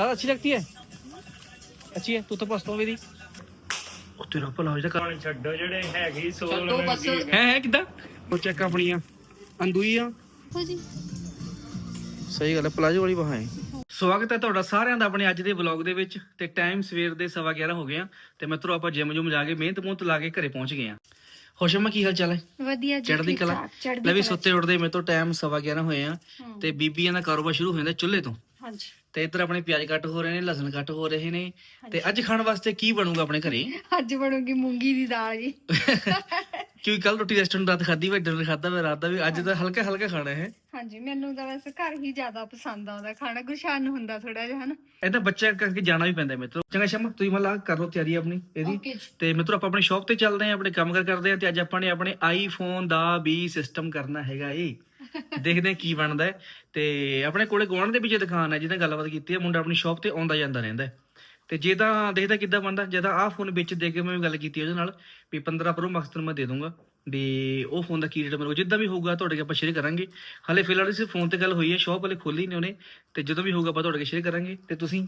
दादा अच्छी लगती है अच्छी है तू तो पस्त हो मेरी ਉਹ ਤੇਰਾ ਭਲਾ ਹੋ ਜਾ ਕਰ ਛੱਡੋ ਜਿਹੜੇ ਹੈਗੀ ਸੋਲ ਛੱਡੋ ਬਸ। ਹੈ ਹੈ ਕਿਦਾਂ ਉਹ ਚੈੱਕ ਆਪਣੀਆਂ ਅੰਦੂਈਆਂ ਹੋ ਜੀ ਸਹੀ ਗੱਲ ਹੈ ਪਲਾਜੋ ਵਾਲੀ ਬਾਹਾਂ ਹੈ ਸਵਾਗਤ ਹੈ ਤੁਹਾਡਾ ਸਾਰਿਆਂ ਦਾ ਆਪਣੇ ਅੱਜ ਦੇ ਵਲੌਗ ਦੇ ਵਿੱਚ ਤੇ ਟਾਈਮ ਸਵੇਰ ਦੇ 11:30 ਹੋ ਗਏ ਆ ਤੇ ਮਿੱਤਰੋ ਆਪਾਂ ਜਿਮ ਜੁਮ ਜਾ ਕੇ ਮਿਹਨਤ ਮੁਹਨਤ ਲਾ ਕੇ ਘਰੇ ਪਹੁੰਚ ਗਏ ਆ ਹੋਸ਼ਮਾ ਕੀ ਹਾਲ ਚਾਲ ਹੈ ਵਧੀਆ ਜੀ ਚੜ੍ਹਦੀ ਠੀਕ ਕਲਾ ਠਾਕ, ਚੜ੍ਹਦੀ ਲੈ ਵੀ ਕਲਾ। ਸੁੱਤੇ ਉੱਠਦੇ ਮੇਰੇ ਤੋਂ ਟਾਈਮ 11:30 ਹੋਏ ਆ ਹਮ, ਤੇ ਬੀਬੀਆਂ ਦਾ ਕਾਰੋਬਾਰ ਸ਼ੁਰੂ ਹੋ ਜਾਂਦਾ ਚੁੱਲ੍ਹੇ ਤੋਂ ਹਾਂਜੀ। ਤੇ ਇੱਧਰ ਆਪਣੇ ਪਿਆਜ਼ ਕੱਟ ਹੋ ਰਹੇ ਨੇ ਲਸਣ ਕੱਟ ਹੋ ਰਹੇ ਨੇ। ਤੇ ਅੱਜ ਖਾਣ ਵਾਸਤੇ ਕੀ ਬਣੂਗਾ ਆਪਣੇ ਘਰੇ? ਅੱਜ ਬਣੂਗੀ ਮੂੰਗੀ ਦੀ ਦਾਲ ਜੀ। ਕਿਉਂਕਿ ਕੱਲ ਰੋਟੀ ਰੈਸਟੋਰੈਂਟ ਰਾਤ ਖਾਦੀ ਵੇ ਡਿਨਰ ਖਾਦਾ ਵੇ ਰਾਤ ਦਾ ਵੀ ਅੱਜ ਤਾਂ ਹਲਕਾ ਹਲਕਾ ਖਾਣਾ ਹੈ। ਹਾਂਜੀ ਮੈਨੂੰ ਤਾਂ ਵੈਸੇ ਘਰ ਹੀ ਜ਼ਿਆਦਾ ਪਸੰਦ ਆਉਂਦਾ ਖਾਣਾ ਗੁਰਸ਼ਾਨ ਨੂੰ ਹੁੰਦਾ ਥੋੜਾ ਜਿਹਾ ਹਨਾ। ਇਹਦਾ ਬੱਚਾ ਕਰਕੇ ਜਾਣਾ ਵੀ ਪੈਂਦਾ ਮਿੱਤਰੋ। ਚੰਗਾ ਸ਼ਮਾ ਤੁਸੀਂ ਮੱਲਾ ਕਰ ਲਓ ਤਿਆਰੀ ਆਪਣੀ ਇਹਦੀ। ਤੇ ਮਿੱਤਰੋ ਆਪਾਂ ਆਪਣੀ ਸ਼ਾਪ ਤੇ ਚੱਲਦੇ ਆਂ ਆਪਣੇ ਕੰਮ ਕਾਰ ਕਰਦੇ ਆਂ ਤੇ ਅੱਜ ਆਪਾਂ ਨੇ ਆਪਣੇ ਆਈਫੋਨ ਦਾ ਵੀ ਸਿਸਟਮ ਕਰਨਾ ਹੈਗਾ ਏ। ਦੇਖਦੇ ਆਂ ਕੀ ਬਣਦਾ ਹੈ। ਤੇ ਆਪਣੇ ਕੋਲੇ ਗੁਆਂਢ ਦੇ ਵਿੱਚ ਦੁਕਾਨ ਹੈ ਜਿਹਦਾ ਗੱਲਬਾਤ ਕੀਤੀ ਹੈ ਮੁੰਡਾ ਆਪਣੀ ਸ਼ਾਪ ਤੇ ਆਉਂਦਾ ਜਾਂਦਾ ਰਹਿੰਦਾ ਹੈ। ਤੇ ਜੇ ਤਾਂ ਦੇਖਦਾ ਕਿੱਦਾਂ ਬਣਦਾ ਜੇ ਤਾਂ ਆਹ ਫੋਨ ਵਿੱਚ ਦੇ ਕੇ ਮੈਂ ਵੀ ਗੱਲ ਕੀਤੀ ਉਹਦੇ ਨਾਲ ਵੀ 15 ਪ੍ਰੋ ਮੈਕਸ ਤੈਨੂੰ ਮੈਂ ਦੇ ਦੂੰਗਾ। ਵੀ ਉਹ ਫੋਨ ਦਾ ਕੀ ਰੇਟ ਮੇਰੇ ਕੋਲ ਜਿੱਦਾਂ ਵੀ ਹੋਊਗਾ ਤੁਹਾਡੇ ਨਾਲ ਆਪਾਂ ਸ਼ੇਅਰ ਕਰਾਂਗੇ। ਹਾਲੇ ਫਿਲਹਾਲ ਸਿਰਫ ਫੋਨ ਤੇ ਗੱਲ ਹੋਈ ਹੈ ਸ਼ਾਪ ਵਾਲੇ ਖੋਲੀ ਨਹੀਂ ਉਹਨੇ ਤੇ ਜਦੋਂ ਵੀ ਹੋਊਗਾ ਆਪਾਂ ਤੁਹਾਡੇ ਨਾਲ ਸ਼ੇਅਰ ਕਰਾਂਗੇ। ਤੇ ਤੁਸੀਂ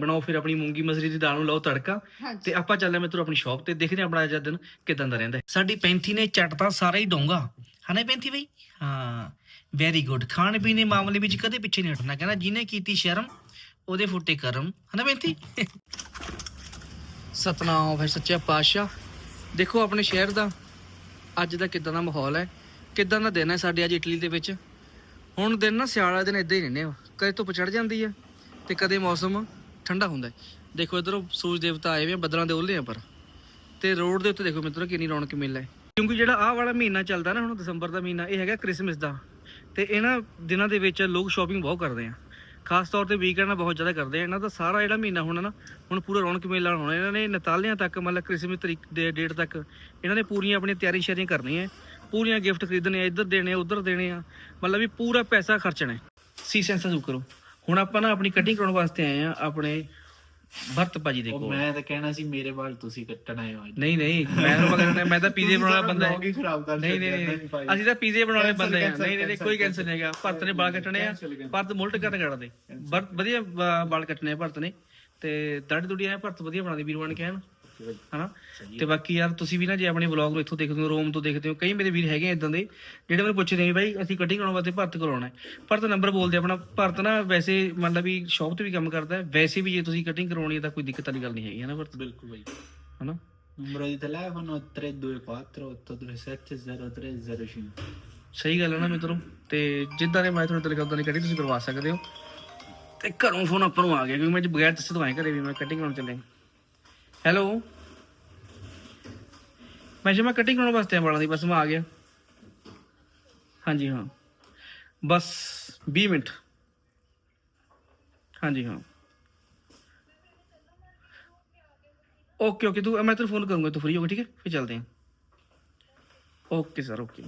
ਬਣਾਓ ਫਿਰ ਆਪਣੀ ਮੂੰਗੀ ਮਸਰੀ ਦੀ ਦਾਲ ਨੂੰ ਲਾਓ ਤੜਕਾ। ਤੇ ਆਪਾਂ ਚੱਲਦੇ ਹਾਂ ਮਿੱਤਰੋ ਆਪਣੀ ਸ਼ਾਪ ਤੇ ਦੇਖਦੇ ਹਾਂ ਆਪਣਾ ਅੱਜ ਦਿਨ ਕਿਦਾਂ ਦਾ ਰਹਿੰਦਾ ਹੈ। ਸਾਡੀ ਪੈਂਥੀ ਨੇ ਚੱਟਤਾ ਸਾਰਾ ਹੀ ਡੋਂਗਾ। ਹਨਾ ਪੈਂਥੀ ਬਈ? ਹਾਂ ਵੈਰੀ ਗੁੱਡ ਖਾਣ ਪੀਣ ਦੇ ਮਾਮਲੇ ਵਿੱਚ ਕਦੇ ਪਿੱਛੇ ਨਹੀਂ ਹਟਣਾ। ਕਹਿੰਦਾ ਜਿਹਨੇ ਕੀਤੀ ਸ਼ਰਮ, ਉਹਦੇ ਫੁੱਟੇ ਕਰਮ। ਹਨਾ ਪੈਂਥੀ ਸਤਨਾਮ ਫਿਰ ਸੱਚਾ ਪਾਤਸ਼ਾਹ। ਦੇਖੋ ਆਪਣੇ ਸ਼ਹਿਰ ਦਾ, ਅੱਜ ਦਾ ਕਿਦਾਂ ਦਾ ਮਾਹੌਲ ਹੈ। ਕਿਦਾਂ ਦਾ ਦਿਨ ਹੈ ਸਾਡੇ ਅੱਜ ਇਟਲੀ ਦੇ ਵਿੱਚ। ਹੁਣ ਦਿਨ ਨਾ ਸਿਆਲ ਦਿਨ ਇਦਾਂ ਹੀ ਰਹਿੰਦੇ ਆ। ਕਦੇ ਧੁੱਪ ਚੜ ਜਾਂਦੀ ਹੈ ਤੇ ਕਦੇ ਮੌਸਮ ਠੰਡਾ ਹੁੰਦਾ ਦੇਖੋ ਇਧਰੋਂ ਸੂਰਜ ਦੇਵਤਾ ਆਏ ਹੋਏ ਆ, ਬੱਦਲਾਂ ਦੇ ਉਹਲੇ ਆ ਪਰ। ਤੇ ਰੋਡ ਦੇ ਉੱਤੇ ਦੇਖੋ ਮਿੱਤਰੋ ਕਿੰਨੀ ਰੌਣਕ ਮੇਲਾ ਹੈ। ਕਿਉਂਕਿ ਜਿਹੜਾ ਆਹ ਵਾਲਾ ਮਹੀਨਾ ਚੱਲਦਾ ਨਾ ਹੁਣ ਦਸੰਬਰ ਦਾ ਮਹੀਨਾ, ਇਹ ਹੈਗਾ ਕ੍ਰਿਸਮਸ ਦਾ। ਤੇ ਇਹਨਾਂ ਦਿਨਾਂ ਦੇ ਵਿੱਚ ਲੋਕ ਸ਼ਾਪਿੰਗ ਬਹੁਤ ਕਰਦੇ ਆ। ਖਾਸ ਤੌਰ ਤੇ ਵੀਕਐਂਡ ਨਾਲ ਬਹੁਤ ਜ਼ਿਆਦਾ ਕਰਦੇ ਆ। ਇਹਨਾਂ ਦਾ ਸਾਰਾ ਜਿਹੜਾ ਮਹੀਨਾ ਹੋਣਾ ਨਾ, ਹੁਣ ਪੂਰਾ ਰੌਣਕ ਮੇਲਾ ਹੋਣਾ। ਇਹਨਾਂ ਨੇ ਨਤਾਲਿਆਂ ਤੱਕ, ਮਤਲਬ ਕ੍ਰਿਸਮਸ ਤਰੀਕ ਦੇ ਡੇਟ ਤੱਕ, ਇਹਨਾਂ ਨੇ ਪੂਰੀਆਂ ਆਪਣੀਆਂ ਤਿਆਰੀ ਸ਼ਿਆਰੀਆਂ ਕਰਨੀਆਂ। ਪੂਰੀਆਂ ਗਿਫਟ ਖਰੀਦਣੇ ਆ, ਇੱਧਰ ਦੇਣੇ ਆ, ਉੱਧਰ ਦੇਣੇ ਆ। ਮਤਲਬ ਵੀ ਪੂਰਾ ਪੈਸਾ ਖਰਚਣਾ ਹੈ। ਸੀ ਸੈਂਸਾ ਕਰੋ। ਹੁਣ ਆਪਾਂ ਨਾ ਆਪਣੀ ਕਟਿੰਗ ਕਰਾਉਣ ਵਾਸਤੇ ਆਏ ਆ, ਆਪਣੇ ਭਰਤ ਭਾਜੀ ਦੇ ਉਹ ਕੋਲ ਮੈਂ ਤਾਂ ਕਹਿਣਾ ਸੀ ਮੇਰੇ ਵਾਲ ਤੁਸੀਂ ਕੱਟਣ ਆਏ ਹੋ ਅੱਜ। ਨਹੀਂ ਨਹੀਂ ਮੈਂ ਤਾਂ ਮਗਰ ਮੈਂ ਤਾਂ ਪੀਜ਼ੇ ਬਣਾਉਣ ਬੰਦਾ ਹੀ ਹੈ। ਖਰਾਬ ਕਰ ਨਹੀਂ ਨਹੀਂ ਨਹੀਂ। ਅਸੀਂ ਤਾਂ ਪੀਜ਼ੇ ਬਣਾਉਣੇ ਬੰਦੇ ਆ ਨਹੀਂ ਨਹੀਂ ਕੋਈ ਕੈਂਸਲ ਨਹੀਂ ਹੈਗਾ। ਭਰਤ ਨੇ ਵਾਲ ਕੱਟਣੇ ਆ. ਭਰਤ ਮੁਲਟ ਕਰ ਕੱਟਦੇ ਭਰਤ ਵਧੀਆ ਵਾ- ਵਾਲ ਕੱਟਣੇ ਆ ਭਰਤ ਨੇ। ਤੇ ਦਾੜੀ ਦੁੜੀ ਭਰਤ ਵਧੀਆ ਬਣਾਦੇ ਵੀਰ ਬਣ ਕੇ ਹਨਾ? ਤੇ ਬਾਕੀ ਯਾਰ ਤੁਸੀਂ ਵੀ ਨਾ ਜੇ ਆਪਣੇ ਵਲੌਗ ਨੂੰ ਇੱਥੋਂ ਦੇਖਦੇ ਹੋ ਰੋਮ ਤੋਂ ਦੇਖਦੇ ਹੋ ਕਈ ਮੇਰੇ ਵੀਰ ਹੈਗੇ ਇਦਾਂ ਦੇ ਜਿਹੜੇ ਮੈਨੂੰ ਪੁੱਛਦੇ ਨੇ ਬਾਈ ਅਸੀਂ ਕਟਿੰਗ ਕਰਾਉਣ ਵਾਸਤੇ ਭਰਤ ਕੋਲ ਆਉਣਾ ਹੈ ਭਰਤ ਨੰਬਰ ਬੋਲਦੇ ਆਪਣਾ ਭਰਤ ਨਾ ਵੈਸੇ ਮਤਲਬ ਵੀ ਸ਼ੌਪ ਤੇ ਵੀ ਕੰਮ ਕਰਦਾ ਹੈ ਵੈਸੇ ਵੀ ਜੇ ਤੁਸੀਂ ਕਟਿੰਗ ਕਰਾਉਣੀ ਹੈ ਤਾਂ ਕੋਈ ਦਿੱਕਤ ਵਾਲੀ ਗੱਲ ਨਹੀਂ ਹੈਗੀ ਹੈ ਨਾ ਭਰਤ? ਬਿਲਕੁਲ ਬਾਈ। ਹਨਾ? numero di telefono 324 837 0305 ਸਹੀ ਗੱਲ ਹੈ ਨਾ ਮਿੱਤਰੋ ਤੇ ਜਿੱਦਾਂ ਦੇ ਮੈਂ ਤੁਹਾਨੂੰ ਤਰੀਕਾ ਉਦਾਂ ਦੀ ਕਟਿੰਗ ਤੁਸੀਂ ਕਰਵਾ ਸਕਦੇ ਹੋ। ਤੇ ਘਰੋਂ ਫੋਨ ਆਪਾਂ ਨੂੰ ਆ ਗਿਆ ਕਿਉਂਕਿ ਮੈਂ ਅੱਜ ਬਗੈਰ ਦੱਸੇ ਤੋਂ ਘਰੇ ਵੀ ਮੈਂ ਕਟਿੰਗ ਕਰਾਉਣ ਚੱਲੇ ਹੈਲੋ ਮੈਂ ਜੇ ਮੈਂ ਕਟਿੰਗ ਕਰਾਉਣ ਵਾਸਤੇ ਆਇਆ ਵਾਲਾਂ ਦੀ ਬਸ ਮੈਂ ਆ ਗਿਆ। ਹਾਂਜੀ ਹਾਂ। ਬਸ 20 ਮਿੰਟ। ਹਾਂਜੀ ਹਾਂ। ਓਕੇ ਓਕੇ ਤੂੰ ਮੈਂ ਤੈਨੂੰ ਫੋਨ ਕਰੂੰਗਾ ਤੂੰ ਫ੍ਰੀ ਹੋ ਗਿਆ ਠੀਕ ਹੈ? ਫਿਰ ਚੱਲਦੇ ਹਾਂ। ਓਕੇ ਸਰ ਓਕੇ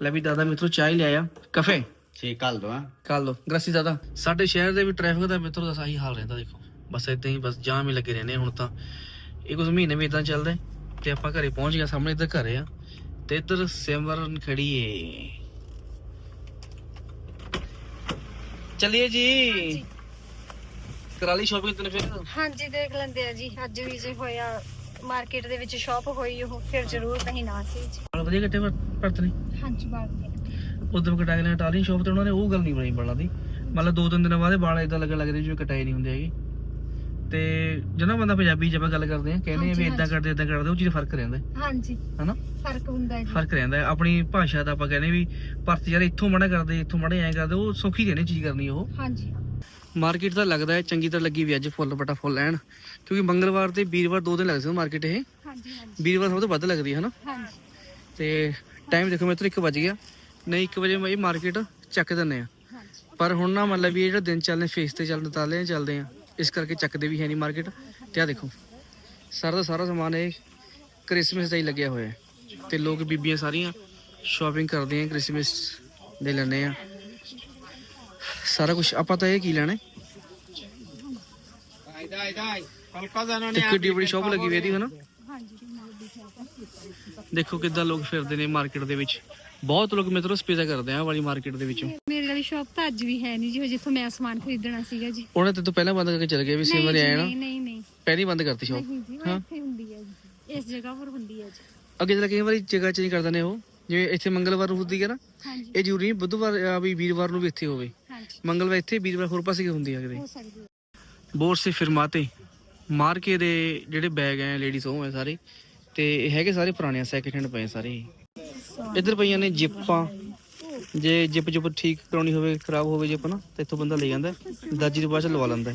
ਲੈ ਵੀ ਦਾਦਾ ਮਿੱਤਰੋ ਚਾਹ ਹੀ ਲਿਆਇਆ ਕਫੇ sì caldo eh ਕੱਲ ਲੋ ਗ੍ਰਾਸੀ ਦਾਦਾ ਸਾਡੇ ਸ਼ਹਿਰ ਦੇ ਵੀ ਟ੍ਰੈਫਿਕ ਦਾ ਮਿੱਤਰੋ ਦਾ ਸਾਹੀ ਹਾਲ ਰਹਿੰਦਾ ਦੇਖੋ। ਬਸ ਇਦਾਂ ਹੀ ਬਸ ਜਾਮ ਹੀ ਲੱਗੇ ਰਹਿੰਦੇ ਹੁਣ ਤਾਂ। ਇਹ ਕੁਝ ਮਹੀਨੇ ਵੀ ਇਦਾਂ ਚੱਲਦਾ ਤੇ ਆਪਾਂ ਘਰੇ ਪਹੁੰਚ ਗਏ ਸਾਹਮਣੇ ਇੱਧਰ ਘਰੇ ਆ। ਤੇ ਇੱਧਰ ਸਿਮਰਨ ਖੜੀ ਏ। ਚਲਿਏ ਜੀ। ਕਰਾ ਲਈ ਸ਼ਾਪਿੰਗ ਤੈਨੂੰ ਫਿਰ? ਹਾਂਜੀ ਦੇਖ ਲੈਂਦੇ ਆ ਜੀ। ਅੱਜ ਵੀ ਜੇ ਹੋਇਆ ਮਾਰਕੀਟ ਦੇ ਵਿੱਚ ਸ਼ਾਪ ਹੋਈ ਉਹ ਫਿਰ ਜ਼ਰੂਰ ਕਹੀਂ ਨਾ ਸੀ ਜੀ। ਬਾਲ ਵਧੀਆ ਕੱਟੇ ਪਰਤ ਨੇ? ਹਾਂਜੀ ਬਾਤ ਉਦੋਂ ਕਟਾ। ਕੇ ਨੇ ਟਾਲੀ ਸ਼ਾਪ ਤੇ ਉਹਨਾਂ ਨੇ ਉਹ ਗੱਲ ਨਹੀਂ ਬਣਾਈ ਬਾਲਾਂ ਦੀ। ਮਤਲਬ ਦੋ ਤਿੰਨ ਦਿਨਾਂ ਬਾਅਦ ਵਾਲ ਇਦਾਂ ਲੱਗਣ ਲੱਗਦੇ ਜਿਵੇਂ ਕਟਾਏ ਨਹੀਂ ਹੁੰਦੇ ਹੈਗੇ। ਤੇ ਜਦੋਂ ਬੰਦਾ ਪੰਜਾਬੀ ਚ ਆਪਾਂ ਗੱਲ ਕਰਦੇ ਆ ਕਹਿੰਦੇ ਆ ਵੀ ਹਾਂਜੀ, ਇਦਾਂ ਕਰਦੇ ਇਦਾਂ ਕਰਦੇ ਉਹ ਚੀਜ਼ ਫ਼ਰਕ ਰਹਿੰਦਾ ਹੈ, ਹਾਂਜੀ। ਹਨਾ? ਫ਼ਰਕ ਹੁੰਦਾ ਹੈ ਜੀ। ਫ਼ਰਕ ਰਹਿੰਦਾ ਹੈ। ਆਪਣੀ ਭਾਸ਼ਾ ਦਾ ਆਪਾਂ ਕਹਿੰਦੇ ਵੀ ਭਰਤ ਯਾਰ ਇੱਥੋਂ ਮੜਾ ਕਰਦੇ ਇੱਥੋਂ ਮੜੇ ਐਂ ਕਰਦੇ ਉਹ ਸੌਖੀ ਰਹਿੰਦੀ ਚੀਜ਼ ਕਰਨੀ ਉਹ। ਹਾਂਜੀ। ਮਾਰਕੀਟ ਤਾਂ ਲੱਗਦਾ ਹੈ ਚੰਗੀ ਤਰ੍ਹਾਂ ਲੱਗੀ ਵੀ ਅੱਜ ਫੁੱਲ ਬਟਾ ਫੁੱਲ ਐਨ ਕਿਉਂਕਿ ਮੰਗਲਵਾਰ ਤੇ ਵੀਰਵਾਰ ਦੋ ਦਿਨ ਲੱਗਦੇ ਨੇ ਮਾਰਕੀਟ ਇਹ। ਹਾਂਜੀ ਹਾਂਜੀ। ਵੀਰਵਾਰ ਸਭ ਤੋਂ ਵੱਧ ਲੱਗਦੀ ਹੈ ਹਨਾ? ਹਾਂਜੀ। ਤੇ ਟਾਈਮ ਦੇਖੋ ਮੇਰੇ ਤੋਂ 1 ਵਜ ਗਿਆ। ਨਹੀਂ 1 ਵਜੇ ਮੈਂ ਇਹ ਮਾਰਕੀਟ ਚੱਕ ਦਿੰਨੇ ਆ ਹਾਂਜੀ। ਪਰ ਹੁਣ ਨਾ ਮਤਲਬ ਵੀ ਇਹ ਜਿਹੜਾ ਦਿਨ ਚੱਲਨੇ ਫੇਸ ਤੇ ਚੱਲਦੇ ਤਾਲੇ ਚੱਲਦੇ ਆ। ਇਸ ਕਰਕੇ ਚੱਕਦੇ ਵੀ ਹੈ ਨਹੀਂ ਮਾਰਕੀਟ ਤੇ ਆ ਦੇਖੋ, ਸਾਰਾ ਦਾ ਸਾਰਾ ਸਮਾਨ ਇਹ ਕ੍ਰਿਸਮਸ ਦਾ ਹੀ ਲੱਗਿਆ ਹੋਇਆ ਹੈ। ਤੇ ਲੋਕ ਬੀਬੀਆਂ ਸਾਰੀਆਂ ਸ਼ਾਪਿੰਗ ਕਰਦੀਆਂ ਕ੍ਰਿਸਮਸ ਦੇ ਲੈਣੇ ਆ। ਸਾਰਾ ਕੁਝ ਆਪਾਂ ਤਾਂ ਇਹ ਕੀ ਲੈਣਾ ਤੇ ਕਿੱਡੀ ਬੜੀ ਸ਼ਾਪ ਲੱਗੀ ਹੋਈ ਇਹਦੀ, ਹਨਾ? ਦੇਖੋ ਕਿੱਦਾਂ ਲੋਕ ਫਿਰਦੇ ਨੇ ਮਾਰਕੀਟ ਦੇ ਵਿੱਚ। ਬਹੁਤ ਲੋਕ ਮਿੱਤਰੋ ਸਪੇਜ਼ਾ ਕਰਦੇ ਆ ਵਾਲੀ ਮਾਰਕੀਟ ਦੇ ਵਿੱਚੋਂ। ਸ਼ਾਪ ਤਾਂ ਅੱਜ ਵੀ ਹੈ ਨਹੀਂ ਜੀ ਜਿੱਥੋਂ ਮੈਂ ਸਮਾਨ ਖਰੀਦਣਾ ਸੀਗਾ ਜੀ। ਉਹਨੇ ਤੇ ਤੋਂ ਪਹਿਲਾਂ ਬੰਦ ਕਰਕੇ ਚਲ ਗਏ ਵੀ ਨਹੀਂ ਜੀ, ਆਇਆ ਨਾ। ਨਹੀਂ ਨਹੀਂ ਨਹੀਂ। ਪਹਿਲੀ ਬੰਦ ਕਰਤੀ ਸ਼ੋਪ ਨਹੀਂ ਜੀ ਉਹ ਹਾਂ। ਇੱਥੇ ਹੁੰਦੀ ਹੈ ਜੀ। ਇਸ ਜਗ੍ਹਾ ਪਰ ਹੁੰਦੀ ਹੈ ਜੀ। ਅੱਗੇ ਜਿਹੜਾ ਕਈ ਵਾਰੀ ਜਗ੍ਹਾ ਚੇਂਜ ਕਰ ਦਿੰਦੇ ਉਹ। ਜਿਵੇਂ ਇੱਥੇ ਮੰਗਲਵਾਰ ਨੂੰ ਹੁੰਦੀ ਹੈ ਨਾ ਹਾਂਜੀ। ਇਹ ਜ਼ਰੂਰੀ ਨਹੀਂ ਬੁੱਧਵਾਰ ਆ ਵੀ ਵੀਰਵਾਰ ਨੂੰ ਵੀ ਇੱਥੇ ਹੋਵੇ। ਹਾਂਜੀ। ਮੰਗਲਵਾਰ ਇੱਥੇ ਵੀਰਵਾਰ ਹੋਰ ਪਾਸੇ ਹੁੰਦੀ ਹੈ ਕਿਤੇ ਹੋ ਸਕਦੀ ਹੈ। ਬਹੁਤ ਸੇ ਫਿਰਮਾਤੇ ਮਾਰਕੇ ਦੇ ਜਿਹੜੇ ਬੈਗ ਹੈ ਲੇਡੀਜ਼ ਉਹ ਹੈ ਸਾਰੇ। ਤੇ ਇਹ ਹੈਗੇ ਸਾਰੇ ਪੁਰਾਣੇ ਸੈਕਿੰਡ ਹੈਂਡ ਪਏ ਸਾਰੇ। ਇੱਧਰ ਪਈਆਂ ਨੇ ਜਿੱਪਾਂ। ਜੇ ਜਿੱਪ ਜੁਪ ਠੀਕ ਕਰਾਉਣੀ ਹੋਵੇ ਖਰਾਬ ਹੋਵੇ ਜਿੱਪ ਨਾ ਤੇ ਇੱਥੋਂ ਬੰਦਾ ਲੈ ਜਾਂਦਾ ਹੈ। ਦਾਜੀ ਦੇ ਬਾਅਦ ਚ ਲਵਾ ਲੈਂਦਾ